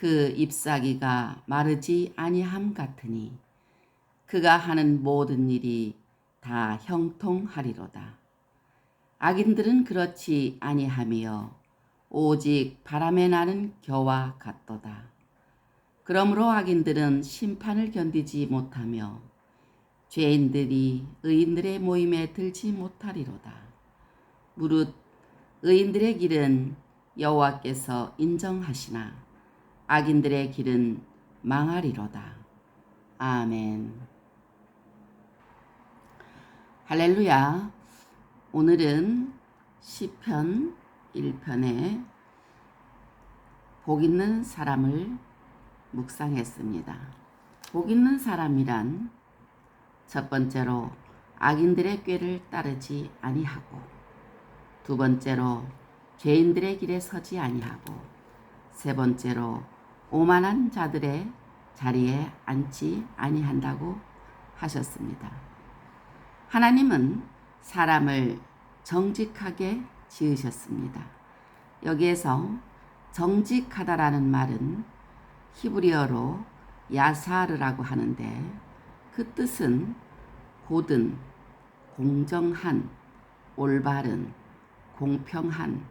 그 잎사귀가 마르지 아니함 같으니 그가 하는 모든 일이 다 형통하리로다. 악인들은 그렇지 아니하며 오직 바람에 나는 겨와 같도다. 그러므로 악인들은 심판을 견디지 못하며 죄인들이 의인들의 모임에 들지 못하리로다. 무릇 의인들의 길은 여호와께서 인정하시나 악인들의 길은 망하리로다. 아멘. 할렐루야. 오늘은 시편 1편에 복 있는 사람을 묵상했습니다. 복 있는 사람이란 첫 번째로 악인들의 꾀를 따르지 아니하고 두 번째로 죄인들의 길에 서지 아니하고 세 번째로 오만한 자들의 자리에 앉지 아니한다고 하셨습니다. 하나님은 사람을 정직하게 지으셨습니다. 여기에서 정직하다라는 말은 히브리어로 야사르라고 하는데 그 뜻은 고든, 공정한, 올바른, 공평한,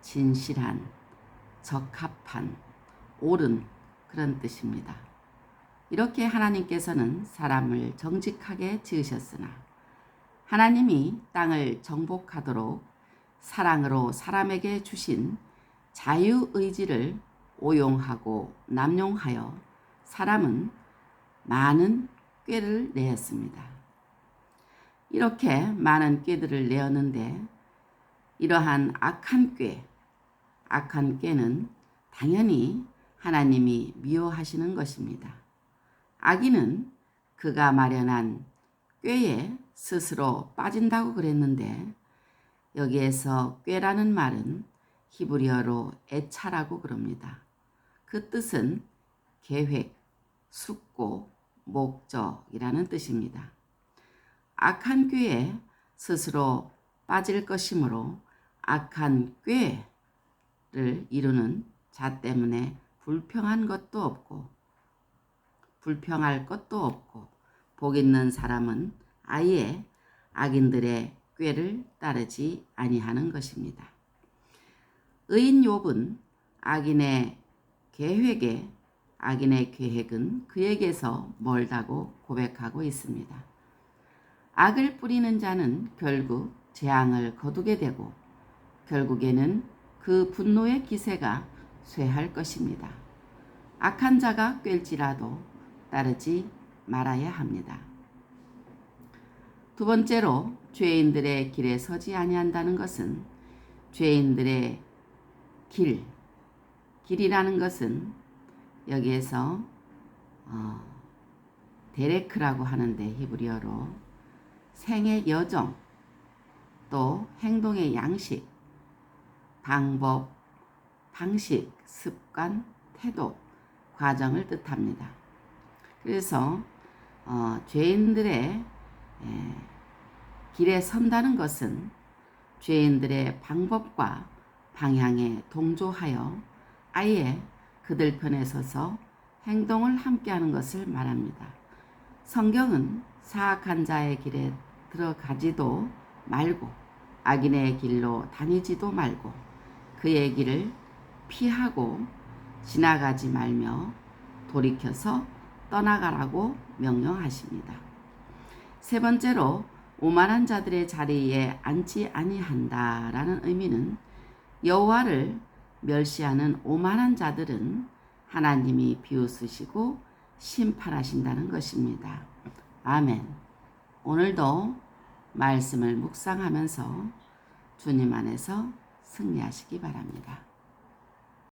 진실한, 적합한, 옳은 그런 뜻입니다. 이렇게 하나님께서는 사람을 정직하게 지으셨으나 하나님이 땅을 정복하도록 사랑으로 사람에게 주신 자유의지를 오용하고 남용하여 사람은 많은 꾀를 내었습니다. 이렇게 많은 꾀들을 내었는데 이러한 악한 꾀, 악한 꾀는 당연히 하나님이 미워하시는 것입니다. 악인은 그가 마련한 꾀에 스스로 빠진다고 그랬는데 여기에서 꾀라는 말은 히브리어로 애차라고 그럽니다. 그 뜻은 계획, 숙고, 목적이라는 뜻입니다. 악한 꾀에 스스로 빠질 것이므로 악한 꾀를 이루는 자 때문에 불평한 것도 없고 불평할 것도 없고 복 있는 사람은 아예 악인들의 꾀를 따르지 아니하는 것입니다. 의인 욥은 악인의 계획에 악인의 계획은 그에게서 멀다고 고백하고 있습니다. 악을 뿌리는 자는 결국 재앙을 거두게 되고 결국에는 그 분노의 기세가 쇠할 것입니다. 악한 자가 꿰지라도 따르지 말아야 합니다. 두 번째로 죄인들의 길에 서지 아니한다는 것은 죄인들의 길, 길이라는 것은 여기에서 어, 데레크라고 하는데 히브리어로 생의 여정, 또 행동의 양식, 방법, 방식, 습관, 태도, 과정을 뜻합니다. 그래서 어, 죄인들의 에, 길에 선다는 것은 죄인들의 방법과 방향에 동조하여 아예 그들 편에 서서 행동을 함께하는 것을 말합니다. 성경은 사악한 자의 길에 들어가지도 말고 악인의 길로 다니지도 말고 그의 길을 피하고 지나가지 말며 돌이켜서 떠나가라고 명령하십니다. 세 번째로 오만한 자들의 자리에 앉지 아니한다라는 의미는 여호와를 멸시하는 오만한 자들은 하나님이 비웃으시고 심판하신다는 것입니다. 아멘. 오늘도 말씀을 묵상하면서 주님 안에서 승리하시기 바랍니다.